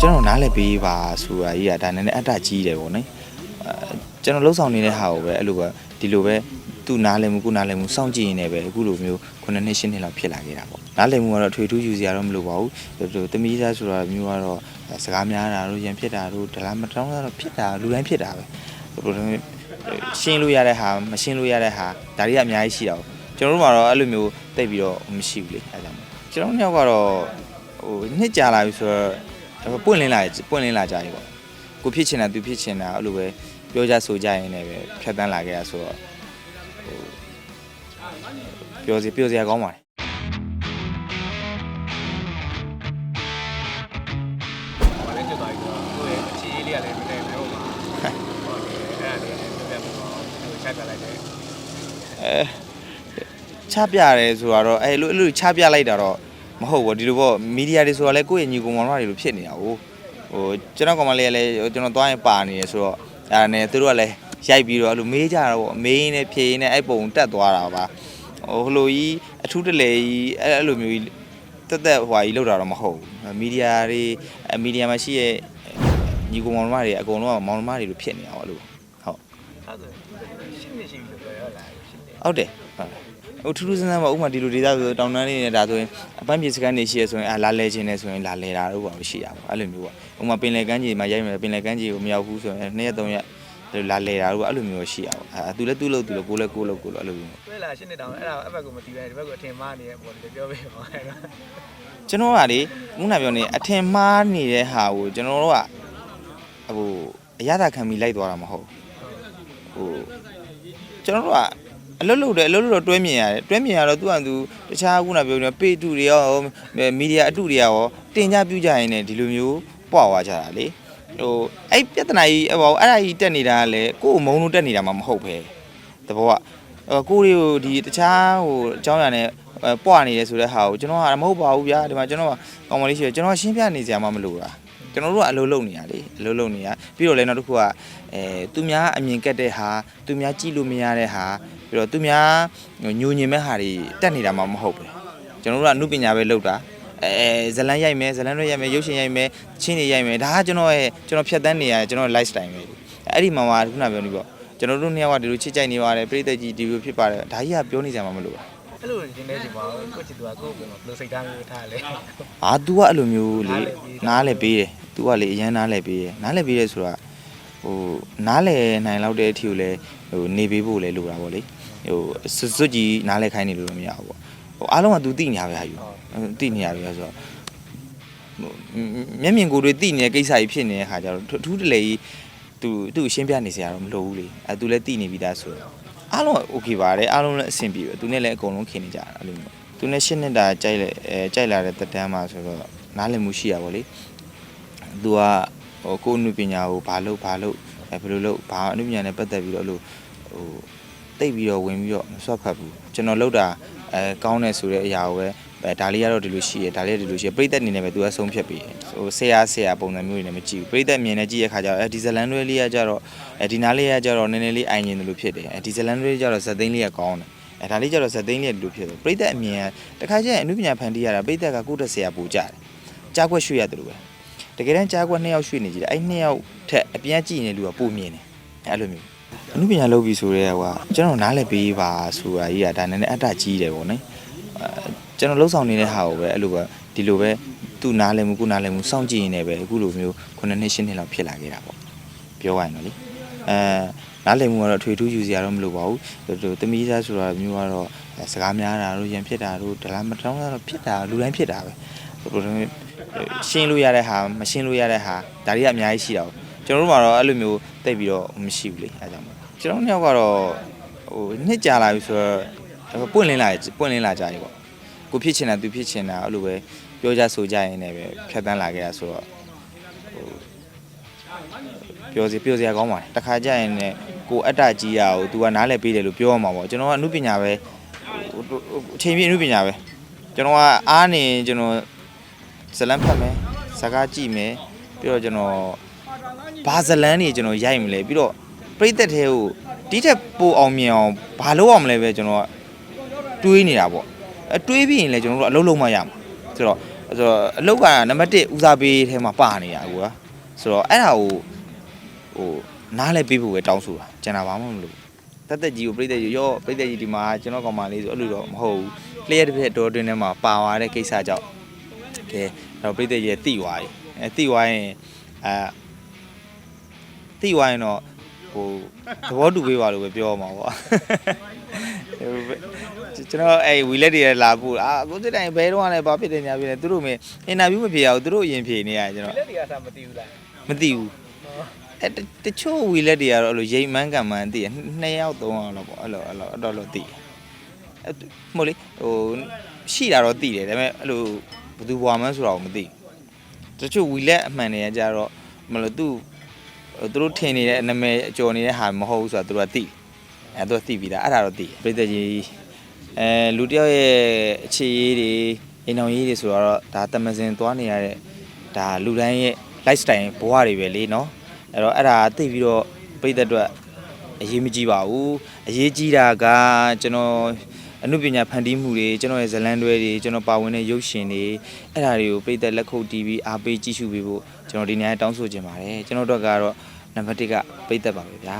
ကျွန်တော်နားလည်ပေးပါဆိုတာကြီးကဒါနည်းနည်းအတ္တကြီးတယ်ပေါ့နော်အဲကျွန်တော်လှုပ်ဆောင်နေတဲ့ဟာကိုပဲအဲ့လိုပဲဒီလိုပဲသူ့နားလည်မှုကိုနားလည်မှုစောင့်ကြည့်ရင်းနဲ့ပဲအခုလိုမျိုး9နှစ်10နှစ်လောက်ဖြစ်လာခဲ့တာပေါ့နားလည်မှုကတော့အထွေထူးယူစရာတော့မလိုပါဘူးဟိုတမီးသားဆိုတာမျိုးကတော့စကားများတာတို့ရန်ဖြစ်တာတို့ဒလားမတောင်းတာတော့ဖြစ်တာလူတိုင်းဖြစ်တာပဲဟိုလိုမျိုးရှင်းလို့ရတဲ့ဟာမရှင်းလို့ရတဲ့ဟာဒါတွေကအများကြီးရှိတာပေါ့ကျွန်တော်တို့မှာတော့အဲ့လိုမျိုးတိတ်ပြီးတော့မရှိဘူးလေအဲဒါကြောင့်ကျွန်တော်တို့နှစ်ယောက်ကတော့ဟိုနှစ်ကြာလာပြီဆိုတော့ ဒါပေမဲ့ပွင့်လင်းလာပွင့်လင်းလာကြပြီပေါ့ကိုဖြစ်ချင်တာသူဖြစ်ချင်တာအဲ့လိုပဲပြောကြဆိုကြရင်လည်းပဲဖြတ်တန်းလာခဲ့ရဆိုတော့ဟိုပြောစီပြောစရာကောင်းပါတယ်ဘာလဲကျွတ်သွားပြီဆိုတော့ကိုယ့်ရဲ့အခြေအေးလေးကလည်းမနေမျိုးပါဟုတ်တယ်အဲ့ဒါလေးလည်းပြတ်ပြီးတော့ဟိုချက်ပြလိုက်တယ်အဲချပြရဲဆိုတော့အဲလိုအဲ့လိုချပြလိုက်တာတော့ မဟုတ်ဘူးဒီလိုပေါ့မီဒီယာတွေဆိုတော့လည်းကိုယ့်ရဲ့ညီကောင်မောင်တွေလိုဖြစ်နေတာဟိုဟိုကျွန်တော်ကောင်မလေးကလည်းကျွန်တော်သွားရင်ပါနေရဆိုတော့အဲ့ဒါနဲ့သူတို့ကလည်းရိုက်ပြီးတော့အဲ့လိုမေးကြတာပေါ့မေးရင်းနဲ့ဖြေရင်းနဲ့အဲ့ပုံတက်သွားတာပါဟိုဟလိုကြီးအထူးတလေကြီးအဲ့အဲ့လိုမျိုးကြီးတက်တက်ဟွာကြီးလောက်တာတော့မဟုတ်ဘူးမီဒီယာတွေအမီဒီယာမှာရှိရဲ့ညီကောင်မောင်နှမတွေအကုန်လုံးကမောင်နှမတွေလိုဖြစ်နေတာပေါ့လို့ဟုတ်အဲ့ဒါရှင်းနေရှိပြီလို့ပြောရလားရှင်းနေဟုတ်တယ်ဟုတ် ဟိုထူးထူးဆန်းဆန်းပေါ့ဥပမာဒီလိုဒေသဆိုတောင်တန်းလေးနဲ့ဒါဆိုရင်အပန်းပြေစကန်နေရှိရဆိုရင်အာလာလဲခြင်းနဲ့ဆိုရင်လာလဲတာတော့ဘာလို့ရှိရပါအဲ့လိုမျိုးပေါ့ဥပမာပင်လယ်ကမ်းခြေမှာရိုက်မယ်ပင်လယ်ကမ်းခြေကိုမရောက်ဘူးဆိုရင်နှစ်ရက်သုံးရက်လာလဲတာတော့အဲ့လိုမျိုးရှိရပါအဲသူလည်းသူ့လို့သူလို့ကိုလည်းကိုလို့ကိုလို့အဲ့လိုမျိုးတွေ့လားရှင်းနေတောင်အဲ့ဒါအဲ့ဘက်ကိုမတီးပဲဒီဘက်ကိုအထင်မှားနေတဲ့ပုံတွေပြောပြပါအဲ့တော့ကျွန်တော်ကလေခုနပြောနေအထင်မှားနေတဲ့ဟာကိုကျွန်တော်တို့ကဟိုအရသာခံပြီးလိုက်သွားတာမဟုတ်ဟိုကျွန်တော်တို့က အလွတ်လွတ်တယ်အလွတ်လွတ်တော့တွဲမြင်ရတယ်တွဲမြင်ရတော့သူကသူတခြားခုနပြောနေပေတူတွေရောမီဒီယာအတုတွေရောတင်ကြပြကြရင်လည်းဒီလိုမျိုးပွားသွားကြတာလေဟိုအဲ့ပြဿနာကြီးဟိုအဲ့ဒါကြီးတက်နေတာကလည်းကိုယ်မုံလို့တက်နေတာမှမဟုတ်ပဲတဘောကကိုယ်တွေကိုဒီတခြားဟိုအကြောင်းအရာနဲ့ပွားနေရဲဆိုတဲ့ဟာကိုကျွန်တော်ကမဟုတ်ပါဘူးဗျာဒီမှာကျွန်တော်ကကောင်မလေးရှိတယ်ကျွန်တော်ရှင်းပြနေစရာမှမလိုတာကျွန်တော်တို့ကအလုပ်လုပ်နေရလေအလုပ်လုပ်နေရပြီးတော့လည်းနောက်တစ်ခုကအဲသူများအမြင်ကက်တဲ့ဟာသူများကြည့်လို့မရတဲ့ဟာ ပြီးတော့သူများညိုညင်မဲ့ဟာတွေတက်နေတာမှမဟုတ်ပဲကျွန်တော်တို့ကအမှုပညာပဲလုပ်တာအဲဇလန်းရိုက်မယ်ဇလန်းတွေရိုက်မယ်ရုပ်ရှင်ရိုက်မယ်ချင်းတွေရိုက်မယ်ဒါကကျွန်တော်ရဲ့ကျွန်တော်ဖြတ်သန်းနေရကျွန်တော် life style ပဲအဲ့ဒီမှာမှခုနပြောနေပေါ့ကျွန်တော်တို့နှစ်ယောက်ကဒီလိုချစ်ကြိုက်နေပါတယ်ပြိတ္တကြီးဒီလိုဖြစ်ပါတယ်ဒါကြီးကပြောနေကြမှာမလို့ပါအဲ့လိုရင်းနေဒီမှာကိုချစ်သူကကိုယ့်ကိုယ်ဘယ်လိုစိတ်ထားမျိုးထားလဲအာ तू ကအဲ့လိုမျိုးလေနားလဲပေးတယ် तू ကလေအရန်နားလဲပေးတယ်နားလဲပေးတယ်ဆိုတာဟိုနားလဲနိုင်လောက်တဲ့အထိကိုလဲဟိုနေပေးဖို့လဲလိုတာပေါ့လေ ဟိုစွတ်စွတ်ကြီးနားလဲခိုင်းနေလို့တော့မရဘူးပေါ့ဟိုအားလုံးက तू သိနေရပဲဟာယူသိနေရပဲဆိုတော့ဟိုမျက်မြင်ကိုယ်တွေသိနေတဲ့ကိစ္စကြီးဖြစ်နေတဲ့ခါကျတော့ထူးတလေကြီး तू သူ့ကိုရှင်းပြနေစရာတော့မလိုဘူးလေအဲ तू လည်းသိနေပြီသားဆိုတော့အားလုံးက okay ပါတယ်အားလုံးလည်းအဆင်ပြေပဲ तू နဲ့လည်းအကုန်လုံးခင်နေကြတာအဲ့လိုမျိုး သူနဲ့ရှင်းနေတာကြိုက်လေအဲကြိုက်လာတဲ့တက်တန်းမှာဆိုတော့နားလည်မှုရှိရပါလေသူကဟိုကိုယ်အနုပညာကိုဘာလို့ဘာလို့အဲဘယ်လိုလုပ်ဘာအနုပညာနဲ့ပတ်သက်ပြီးတော့အဲ့လိုဟို တိတ်ပြီးတော့ဝင်ပြီးတော့မဆွတ်ဖတ်ဘူးကျွန်တော်လောက်တာအဲကောင်းတယ်ဆိုတဲ့အရာကိုပဲအဲဒါလေးကတော့ဒီလိုရှိရဒါလေးကဒီလိုရှိရပြိသက်အနေနဲ့ပဲသူကဆုံးဖြတ်ပြီးဟိုဆရာဆရာပုံစံမျိုးတွေနဲ့မကြည့်ဘူးပြိသက်မြင်နေကြည့်ရခါကျတော့အဲဒီဇလန်တွဲလေးကကြတော့အဲဒီနားလေးကကြတော့နည်းနည်းလေးအိုင်နေတယ်လို့ဖြစ်တယ်အဲဒီဇလန်တွဲကြတော့ဇက်သိန်းလေးကကောင်းတယ်အဲဒါလေးကျတော့ဇက်သိန်းလေးလူဖြစ်တယ်ပြိသက်အမြင်ကတခါကျရင်အနုပညာဖန်တီးရတာပြိသက်ကကိုယ့်တက်ဆရာပူကြတယ်ကြားခွက်ရွှေ့ရတယ်လို့ပဲတကယ်တမ်းကြားခွက်နှစ်ယောက်ရွှေ့နေကြတယ်အဲ့နှစ်ယောက်ထက်အပြန်ကြည့်နေလူကပူမြင်တယ်အဲ့လိုမျိုး အနုပညာလုပ်ပြီဆိုတော့ကကျွန်တော်နားလည်ပေးပါဆိုတာကြီးကဒါနည်းနည်းအတ္တကြီးတယ်ပေါ့နော်အဲကျွန်တော်လှုပ်ဆောင်နေတဲ့ဟာကိုပဲအဲ့လိုပဲဒီလိုပဲသူ့နားလည်မှုကိုနားလည်မှုစောင့်ကြည့်နေပဲအခုလိုမျိုး9နှစ်10နှစ်လောက်ဖြစ်လာခဲ့တာပေါ့ပြောရရင်တော့လေအဲနားလည်မှုကတော့အထွေထူးယူစရာတော့မလိုပါဘူးဟိုတမီးသားဆိုတာမျိုးကတော့အဲစကားများတာတို့ရန်ဖြစ်တာတို့ဒလားမတောင်းတာတော့ဖြစ်တာလူတိုင်းဖြစ်တာပဲဟိုလိုမျိုးရှင်းလို့ရတဲ့ဟာမရှင်းလို့ရတဲ့ဟာဒါတွေကအများကြီးရှိတာပေါ့ ကျွန်တော်တို့မှာတော့အဲ့လိုမျိုးတိတ်ပြီးတော့မရှိဘူးလေအဲဒါကြောင့်မို့ကျွန်တော်တို့နှစ်ယောက်ကတော့ဟိုနှစ်ကြာလာပြီဆိုတော့ပွင့်လင်းလာပွင့်လင်းလာကြပြီပေါ့ကိုဖြစ်ချင်တာသူဖြစ်ချင်တာအဲ့လိုပဲပြောကြဆိုကြရင်လည်းပဲဖြတ်တန်းလာခဲ့တာဆိုတော့ဟိုပြောစီပြောစရာကောင်းပါတယ်တခါကြရင်လည်းကိုအတ္တကြီးရအောင် तू ကနားလည်ပေးတယ်လို့ပြောရမှာပေါ့ကျွန်တော်ကအမှုပညာပဲဟိုဟိုအချိန်ပြည့်အမှုပညာပဲကျွန်တော်ကအားနေကျွန်တော်ဇလန်ဖတ်မယ်စကားကြည့်မယ်ပြီးတော့ကျွန်တော် ဘာဇလန်နေကျွန်တော်ရိုက်မလဲပြီးတော့ပြိသက်တဲ့ကိုဒီထက်ပိုအောင်မြင်အောင်ဘာလုပ်အောင်မလဲပဲကျွန်တော်ကတွေးနေတာပေါ့အဲတွေးပြီးရင်လည်းကျွန်တော်တို့အလုပ်လုပ်မှရမှာဆိုတော့ဆိုတော့အလုတ်ကနံပါတ်1ဦးစားပေးထဲမှာပါနေတာကွာဆိုတော့အဲ့ဒါကိုဟိုနားလဲပေးဖို့ပဲတောင်းဆိုတာကျန်တာဘာမှမလုပ်တက်တက်ကြီးကိုပြိတ္တကြီးရောပြိတ္တကြီးဒီမှာကျွန်တော်ကောင်မလေးဆိုအဲ့လိုတော့မဟုတ်ဘူးလျှက်တစ်ဖက်တော်တွင်းထဲမှာပါသွားတဲ့ကိစ္စကြောင့်ကဲတော့ပြိတ္တကြီးတိသွားပြီအဲတိသွားရင်အဲ တိသွားရင်တော့ဟိုသဘောတူပေးပါလို့ပဲပြောမှာပေါ့ကျွန်တော်အဲ့ဝီလက်တွေလာပို့အာအခုစစ်တိုင်းဘဲတော့လည်းဘာဖြစ်တယ်ညာဖြစ်တယ်သူတို့မင်းအင်တာဗျူးမဖြေရဘူးသူတို့အရင်ဖြေနေရကျွန်တော်လက်တွေကစားမသိဘူးလားမသိဘူးအဲတတချို့ဝီလက်တွေကတော့အဲ့လိုရိမ်မန်းကံမှန်းသိရနှစ်ယောက်သုံးယောက်လောက်ပေါ့အဲ့လိုအဲ့လိုအဲ့တော့လို့သိတယ်အဲ့မဟုတ်လေဟိုရှိတာတော့သိတယ်ဒါပေမဲ့အဲ့လိုဘယ်သူဘွားမှန်းဆိုတာကိုမသိဘူးတချို့ဝီလက်အမှန်တွေကကြတော့မလို့သူ သူတို့ထင်နေတဲ့နာမည်အကျော်နေတဲ့ဟာမဟုတ်ဘူးဆိုတာသူတို့ကသိအဲသူကသိပြီးသားအဲ့ဒါတော့သိတယ်ပြည်သက်ကြီးအဲလူတစ်ယောက်ရဲ့အခြေရေးတွေအိမ်အောင်ရေးတွေဆိုတော့ဒါတမစင်သွားနေရတဲ့ဒါလူတိုင်းရဲ့ lifestyle ဘဝတွေပဲလေနော်အဲ့တော့အဲ့ဒါသိပြီးတော့ပြိသက်အတွက်အရေးမကြီးပါဘူးအရေးကြီးတာကကျွန်တော် အမှုပညာဖန်တီးမှုတွေကျွန်တော်ရဲ့ဇတ်လန်းတွဲတွေကျွန်တော်ပါဝင်တဲ့ရုပ်ရှင်တွေအဲ့ဒါတွေကိုပြိသက်လက်ခုပ် TV အားပေးကြည့်ရှုပေးဖို့ကျွန်တော်ဒီနေ့တောင်းဆိုချင်ပါတယ်ကျွန်တော်တို့ကတော့နံပါတ်1ကပြိသက်ပါပဲဗျာ